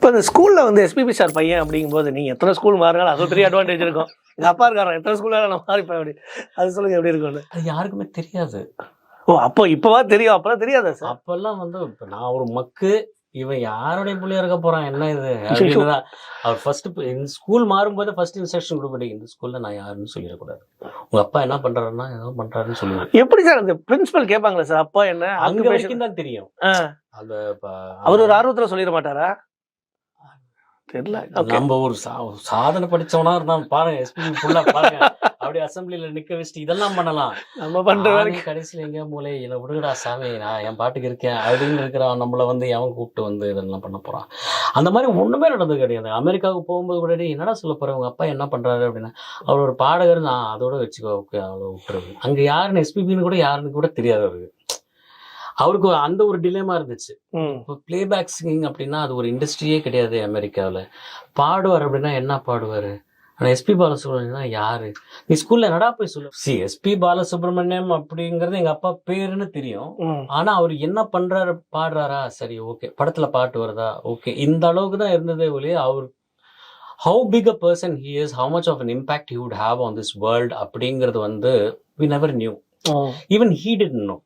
இப்போ இந்த ஸ்கூல்ல வந்து எஸ்பிபி சார் பையன் அப்படிங்கும்போது நீங்க எத்தனை ஸ்கூல் மாறினாலும் அது பெரிய அட்வான்டேஜ் இருக்கும். எங்க அப்பா இருக்காரன் எத்தனை ஸ்கூல்ல நான் மாறிப்பேன் அப்படி. அது சொல்லுங்க எப்படி இருக்கும்னு அது யாருக்குமே தெரியாது. ஓ அப்போ இப்பவா தெரியும் அப்பெல்லாம் தெரியாதா சார் அப்பெல்லாம் வந்து இப்ப நான் ஒரு மக்கு இவன் யாருடைய புள்ளியா இருக்க போறான் என்ன இது? அப்படின்னு தான். அவர் ஃபர்ஸ்ட் இந்த ஸ்கூல் மாறும்போது ஃபர்ஸ்ட் இன்ஸ்ட்ரக்ஷன் கொடுப்பீங்க இந்த ஸ்கூல்ல நான் யாருன்னு சொல்லிடக்கூடாது. உங்க அப்பா என்ன பண்றாருன்னா ஏதோ பண்றாருன்னு சொல்லுவாங்க எப்படி சார் அந்த பிரின்சிபல் கேட்பாங்களா சார் அப்பா என்ன? அங்க வரைக்கும் தான் தெரியும். அந்த அவர் ஒரு ஆர்வத்துல சொல்லிட மாட்டாரா? தெரியல. நம்ம ஒரு சாதனை படிச்சவனா இருந்தா பாருங்க எஸ்பி ஃபுல்லா பாருங்க. அப்படியே அசம்பிளில நிக்க வச்சுட்டு இதெல்லாம் பண்ணலாம். நம்ம பண்ற வேலைக்கு கடைசியில எங்க மூலை என்ன விடுங்கடா சாமி நான் என் பாட்டுக்கு இருக்கேன். அப்படின்னு இருக்கிறான் நம்மள வந்து எவன் கூப்பிட்டு வந்து இதெல்லாம் பண்ண போறான்? அந்த மாதிரி ஒண்ணுமே நடந்தது கிடையாது. அமெரிக்காவுக்கு போகும்போது கூட "டேய், என்னடா சொல்ல போற? உங்க அப்பா என்ன பண்றாரு? அப்படின்னா. அவர் ஒரு பாடகர் நான் அதோட வச்சுக்கோ அவ்வளோ விட்டுருது அங்க யாருன்னு எஸ்பிபின்னு கூட யாருன்னு கூட தெரியாது அவருக்கு. அவருக்கு அந்த ஒரு டிலேமா இருந்துச்சு. இப்போ பிளேபேக் சிங்கிங் அப்படின்னா அது ஒரு இண்டஸ்ட்ரியே கிடையாது அமெரிக்காவில். பாடுவார் அப்படின்னா என்ன பாடுவார்? ஆனால் எஸ்பி பாலசுப்ரமணியம் யாரு? நீ ஸ்கூல்ல என்னடா போய் சொல்லு? சி எஸ்பி பாலசுப்ரமணியம் அப்படிங்கிறது எங்க அப்பா பேருன்னு தெரியும். ஆனா அவர் என்ன பண்றாரு பாடுறாரா? சரி ஓகே. படத்துல பாட்டு வருதா? ஓகே. இந்த அளவுக்கு தான் இருந்ததே ஒழிய அவர் how big a person he is how much of an impact he would have on this world அப்படிங்கிறது வந்து we never knew. Even he did know